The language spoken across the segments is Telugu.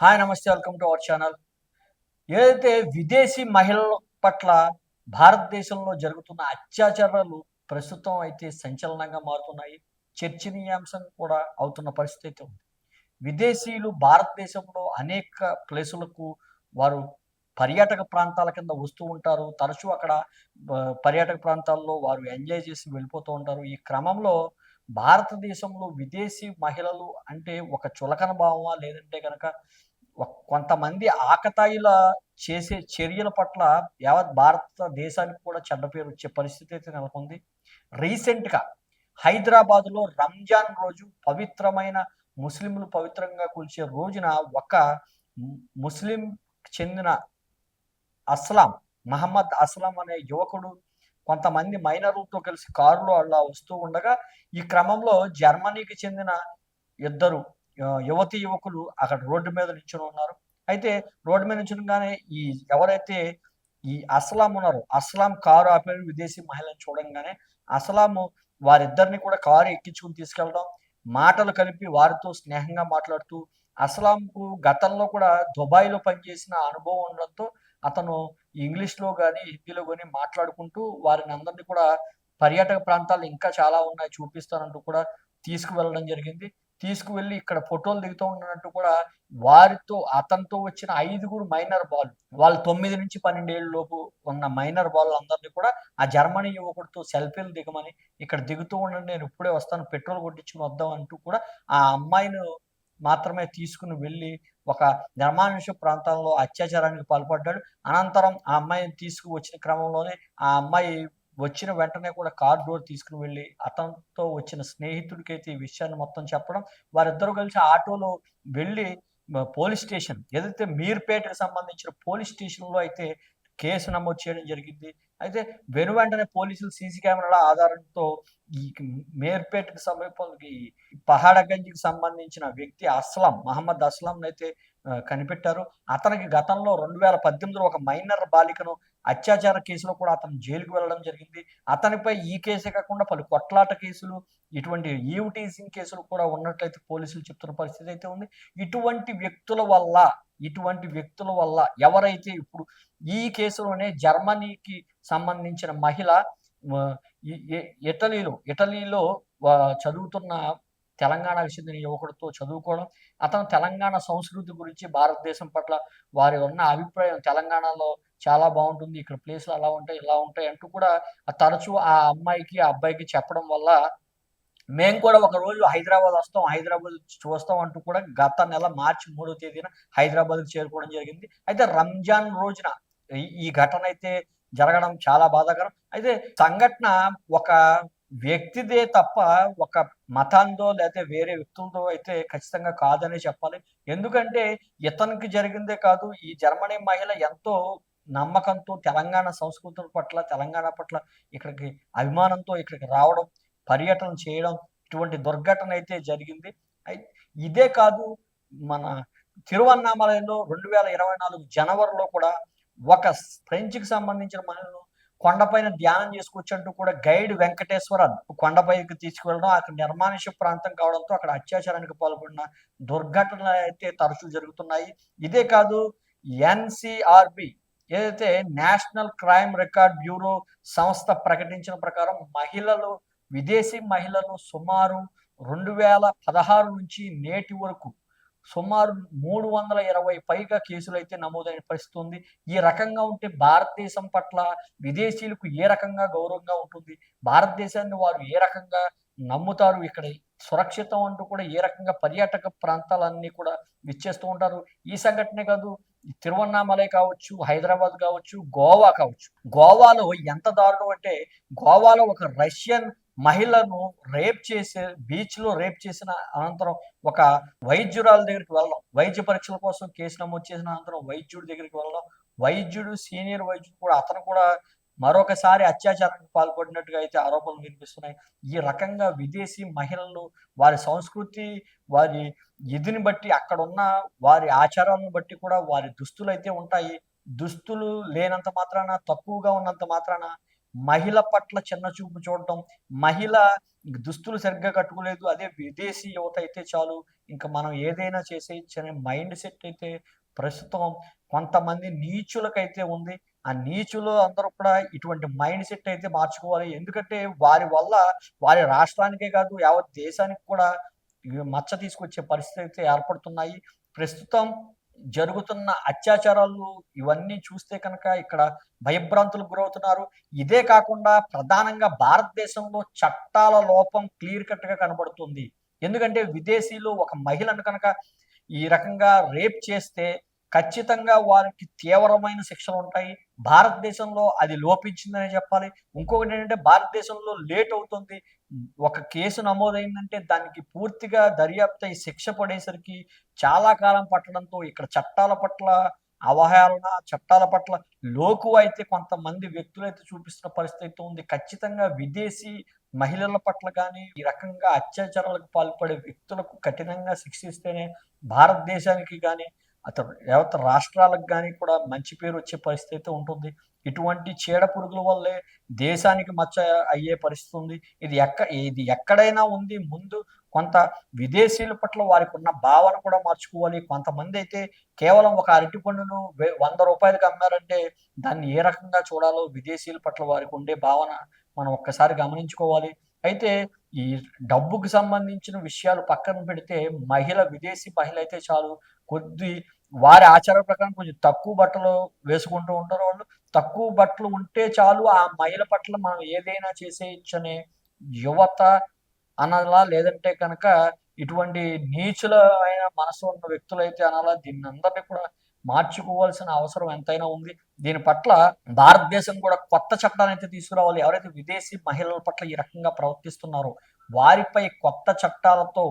హాయ్ నమస్తే వెల్కమ్ టు అవర్ ఛానల్. ఏదైతే విదేశీ మహిళల పట్ల భారతదేశంలో జరుగుతున్న అత్యాచారాలు ప్రస్తుతం అయితే సంచలనంగా మారుతున్నాయి చర్చనీయాంశం కూడా అవుతున్న పరిస్థితి అయితే ఉంది. విదేశీయులు భారతదేశంలో అనేక ప్లేసులకు వారు పర్యాటక ప్రాంతాల కింద వస్తూ ఉంటారు. తరచూ అక్కడ పర్యాటక ప్రాంతాల్లో వారు ఎంజాయ్ చేసి వెళ్ళిపోతూ ఉంటారు. ఈ క్రమంలో భారతదేశంలో విదేశీ మహిళలు అంటే ఒక చులకన భావమా? లేదంటే కనుక కొంతమంది ఆకతాయిల చేసే చర్యల పట్ల యావత్ భారతదేశానికి కూడా చెడ్డ పేరు వచ్చే పరిస్థితి అయితే నెలకొంది. రీసెంట్గా రంజాన్ రోజు పవిత్రమైన ముస్లింలు పవిత్రంగా కూల్చే రోజున ఒక ముస్లిం చెందిన అస్లాం మహమ్మద్ అస్లాం అనే యువకుడు కొంతమంది మైనర్లతో కలిసి కారులో అలా వస్తూ ఉండగా ఈ క్రమంలో జర్మనీకి చెందిన ఇద్దరు యువతి యువకులు అక్కడ రోడ్డు మీద నిల్చుని ఉన్నారు. అయితే రోడ్డు మీద నిల్చునగానే ఈ ఎవరైతే ఈ అస్లాం ఉన్నారో అస్లాం కారు ఆపిన విదేశీ మహిళను చూడంగానే అస్లాము వారిద్దరిని కూడా కారు ఎక్కించుకుని తీసుకెళ్ళడం మాటలు కలిపి వారితో స్నేహంగా మాట్లాడుతూ అస్లాంకు గతంలో కూడా దుబాయ్లో పనిచేసిన అనుభవం ఉండడంతో అతను ఇంగ్లీష్లో కానీ హిందీలో కానీ మాట్లాడుకుంటూ వారిని అందరినీ కూడా పర్యాటక ప్రాంతాలు ఇంకా చాలా ఉన్నాయి చూపిస్తానంటూ కూడా తీసుకువెళ్ళడం జరిగింది. తీసుకువెళ్ళి ఇక్కడ ఫోటోలు దిగుతూ ఉన్నట్టు కూడా వారితో అతనితో వచ్చిన ఐదుగురు మైనర్ బాల్ వాళ్ళు తొమ్మిది నుంచి పన్నెండేళ్ళ లోపు ఉన్న మైనర్ బాల్ అందరినీ కూడా ఆ జర్మనీ యువకుడితో సెల్ఫీలు దిగమని ఇక్కడ దిగుతూ ఉండండి నేను ఇప్పుడే వస్తాను పెట్రోల్ కొట్టించుకుని వద్దాం అంటూ కూడా ఆ అమ్మాయిని మాత్రమే తీసుకుని వెళ్ళి ఒక నిర్మానుష ప్రాంతాల్లో అత్యాచారానికి పాల్పడ్డాడు. అనంతరం ఆ అమ్మాయిని తీసుకువచ్చిన క్రమంలోనే ఆ అమ్మాయి వచ్చిన వెంటనే కూడా కార్ డోర్ తీసుకుని వెళ్ళి అతనితో వచ్చిన స్నేహితుడికి అయితే ఈ విషయాన్ని మొత్తం చెప్పడం. వారిద్దరూ కలిసి ఆటోలో వెళ్ళి పోలీస్ స్టేషన్ ఏదైతే మీర్పేటకు సంబంధించిన పోలీస్ స్టేషన్లో అయితే కేసు నమోదు చేయడం జరిగింది. అయితే వెను వెంటనే పోలీసులు సీసీ కెమెరాల ఆధారంతో ఈ మేర్పేటకు సమీపంకి పహాడగంజ్కి సంబంధించిన వ్యక్తి అస్లం మహమ్మద్ అస్లాం అయితే కనిపెట్టారు. అతనికి గతంలో రెండు వేల పద్దెనిమిదిలో ఒక మైనర్ బాలికను అత్యాచార కేసులో కూడా అతను జైలుకు వెళ్ళడం జరిగింది. అతనిపై ఈ కేసే కాకుండా పలు కొట్లాట కేసులు ఇటువంటి ఈవ్ టీసింగ్ కేసులు కూడా ఉన్నట్లయితే పోలీసులు చెప్తున్న పరిస్థితి అయితే ఉంది. ఇటువంటి వ్యక్తుల వల్ల ఇటువంటి వ్యక్తుల వల్ల ఎవరైతే ఇప్పుడు ఈ కేసులోనే జర్మనీకి సంబంధించిన మహిళ ఇటలీలో ఇటలీలో చదువుతున్న తెలంగాణకు చెందిన యువకుడితో చదువుకోవడం అతను తెలంగాణ సంస్కృతి గురించి భారతదేశం పట్ల వారి ఉన్న అభిప్రాయం తెలంగాణలో చాలా బాగుంటుంది ఇక్కడ ప్లేస్లు అలా ఉంటాయి ఇలా ఉంటాయి అంటూ కూడా తరచూ ఆ అమ్మాయికి ఆ అబ్బాయికి చెప్పడం వల్ల మేము కూడా ఒక రోజు హైదరాబాద్ వస్తాం హైదరాబాద్ చూస్తాం అంటూ కూడా గత నెల మార్చి మూడో తేదీన హైదరాబాద్కి చేరుకోవడం జరిగింది. అయితే రంజాన్ రోజున ఈ- ఈ ఘటన అయితే జరగడం చాలా బాధాకరం. అయితే సంఘటన ఒక వ్యక్తిదే తప్ప ఒక మతాందో లేకపోతే వేరే వ్యక్తులతో అయితే ఖచ్చితంగా కాదనే చెప్పాలి. ఎందుకంటే ఇతనికి జరిగిందే కాదు ఈ జర్మనీ మహిళ ఎంతో నమ్మకంతో తెలంగాణ సంస్కృతి పట్ల తెలంగాణ పట్ల ఇక్కడికి అభిమానంతో ఇక్కడికి రావడం పర్యటన చేయడం ఇటువంటి దుర్ఘటన అయితే జరిగింది ఇదే కాదు మన తిరువన్నామలయంలో రెండు వేల ఇరవై నాలుగు జనవరిలో కూడా ఒక ఫ్రెంచ్కి సంబంధించిన మహిళను కొండపైన ధ్యానం చేసుకొచ్చంటూ కూడా గైడ్ వెంకటేశ్వరన్ కొండపైకి తీసుకువెళ్ళడం అక్కడ నిర్మానుష్య ప్రాంతం కావడంతో అక్కడ అత్యాచారానికి పాల్పడిన దుర్ఘటనలు అయితే తరచూ జరుగుతున్నాయి. ఇదే కాదు ఎన్సిఆర్బి ఏదైతే నేషనల్ క్రైమ్ రికార్డ్ బ్యూరో సంస్థ ప్రకటించిన ప్రకారం మహిళలు విదేశీ మహిళలు సుమారు రెండు వేల పదహారు నుంచి నేటి వరకు సుమారు మూడు వందల ఇరవై పైగా కేసులు అయితే నమోదైన పరిస్థితి ఉంది. ఈ రకంగా ఉంటే భారతదేశం పట్ల విదేశీయులకు ఏ రకంగా గౌరవంగా ఉంటుంది? భారతదేశాన్ని వారు ఏ రకంగా నమ్ముతారు? ఇక్కడ సురక్షితం అంటూ కూడా ఏ రకంగా పర్యాటక ప్రాంతాలన్నీ కూడా విచ్చేస్తూ ఉంటారు. ఈ సంఘటనే కాదు తిరువన్నామలై కావచ్చు హైదరాబాద్ కావచ్చు గోవా కావచ్చు. గోవాలో ఎంత దారుణం అంటే గోవాలో ఒక రష్యన్ మహిళను రేప్ చేసే బీచ్లో రేప్ చేసిన అనంతరం ఒక వైద్యురాల దగ్గరికి వెళ్ళడం వైద్య పరీక్షల కోసం కేసు నమోదు చేసిన అనంతరం వైద్యుడి దగ్గరికి వెళ్ళడం వైద్యుడు సీనియర్ వైద్యుడు కూడా అతను కూడా మరొకసారి అత్యాచారానికి పాల్పడినట్టుగా అయితే ఆరోపణలు వినిపిస్తున్నాయి. ఈ రకంగా విదేశీ మహిళలు వారి సంస్కృతి వారి ఇదిని బట్టి అక్కడ ఉన్న వారి ఆచారాలను బట్టి కూడా వారి దుస్తులు అయితే ఉంటాయి. దుస్తులు లేనంత మాత్రాన తక్కువగా ఉన్నంత మాత్రాన మహిళ పట్ల చిన్న చూపు చూడటం మహిళ దుస్తులు సరిగ్గా కట్టుకోలేదు అదే విదేశీ యువత అయితే చాలు. ఇంకా మనం ఏదైనా చేసే మైండ్ సెట్ అయితే ప్రస్తుతం కొంతమంది నీచులకైతే ఉంది. ఆ నీచులు అందరూ కూడా ఇటువంటి మైండ్ సెట్ అయితే మార్చుకోవాలి. ఎందుకంటే వారి వల్ల వారి రాష్ట్రానికే కాదు యావత్ దేశానికి కూడా మచ్చ తీసుకొచ్చే పరిస్థితి అయితే ఏర్పడుతున్నాయి. ప్రస్తుతం జరుగుతున్న అత్యాచారాలు ఇవన్నీ చూస్తే కనుక ఇక్కడ భయభ్రాంతులకు గురవుతున్నారు. ఇదే కాకుండా ప్రధానంగా భారతదేశంలో చట్టాల లోపం క్లియర్ కట్గా కనబడుతుంది. ఎందుకంటే విదేశీలో ఒక మహిళను కనుక ఈ రకంగా రేప్ చేస్తే ఖచ్చితంగా వారికి తీవ్రమైన శిక్షలు ఉంటాయి. భారతదేశంలో అది లోపించిందనే చెప్పాలి. ఇంకొకటి ఏంటంటే భారతదేశంలో లేట్ అవుతుంది. ఒక కేసు నమోదైందంటే దానికి పూర్తిగా దర్యాప్తు అయి శిక్ష పడేసరికి చాలా కాలం పట్టడంతో ఇక్కడ చట్టాల పట్ల అవహేళన చట్టాల పట్ల లోకు అయితే కొంతమంది వ్యక్తులైతే చూపిస్తున్న పరిస్థితి అయితే ఉంది. ఖచ్చితంగా విదేశీ మహిళల పట్ల కానీ ఈ రకంగా అత్యాచారాలకు పాల్పడే వ్యక్తులకు కఠినంగా శిక్షిస్తేనే భారతదేశానికి కానీ అతను యావత్ రాష్ట్రాలకు కానీ కూడా మంచి పేరు వచ్చే పరిస్థితి అయితే ఉంటుంది. ఇటువంటి చీడ పురుగుల వల్లే దేశానికి మచ్చ అయ్యే పరిస్థితి ఉంది. ఇది ఎక్క ఇది ఎక్కడైనా ఉంది. ముందు కొంత విదేశీయుల పట్ల వారికి ఉన్న భావన కూడా మార్చుకోవాలి. కొంతమంది అయితే కేవలం ఒక అరటి పండును వే- వంద రూపాయలకు అమ్మారంటే దాన్ని ఏ రకంగా చూడాలో విదేశీయుల పట్ల వారికి ఉండే భావన మనం ఒక్కసారి గమనించుకోవాలి. అయితే ఈ డబ్బుకు సంబంధించిన విషయాలు పక్కన పెడితే మహిళ విదేశీ మహిళ అయితే చాలు. కొద్ది వారి ఆచార ప్రకారం కొంచెం తక్కువ బట్టలు వేసుకుంటూ ఉంటారు వాళ్ళు. తక్కువ బట్టలు ఉంటే చాలు ఆ మహిళ పట్ల మనం ఏదైనా చేసేయచ్చనే యువత అనాలా? లేదంటే కనుక ఇటువంటి నీచుల అయిన మనసు ఉన్న వ్యక్తులు అయితే అనాలా? దీన్ని అందరినీ కూడా మార్చుకోవాల్సిన అవసరం ఎంతైనా ఉంది. దీని పట్ల భారతదేశం కూడా కొత్త చట్టాన్ని అయితే తీసుకురావాలి. ఎవరైతే విదేశీ మహిళల పట్ల ఈ రకంగా ప్రవర్తిస్తున్నారో వారిపై కొత్త చట్టాలతో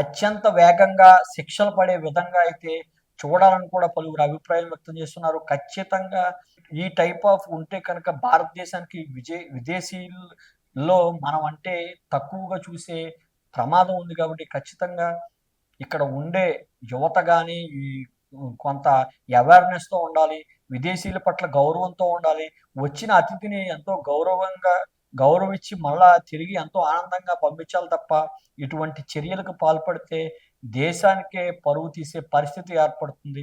అత్యంత వేగంగా శిక్షలు పడే విధంగా అయితే చూడాలని కూడా పలువురు అభిప్రాయం వ్యక్తం చేస్తున్నారు. ఖచ్చితంగా ఈ టైప్ ఆఫ్ ఉంటే కనుక భారతదేశానికి విజయ విదేశీలో మనం అంటే తక్కువగా చూసే ప్రమాదం ఉంది కాబట్టి ఖచ్చితంగా ఇక్కడ ఉండే యువత కానీ ఈ కొంత అవేర్నెస్తో తో ఉండాలి విదేశీయుల పట్ల గౌరవంతో ఉండాలి వచ్చిన అతిథిని ఎంతో గౌరవంగా గౌరవించి మళ్ళా తిరిగి ఎంతో ఆనందంగా పంపించాలి తప్ప ఇటువంటి చర్యలకు పాల్పడితే దేశానికే పరువు తీసే పరిస్థితి ఏర్పడుతుంది.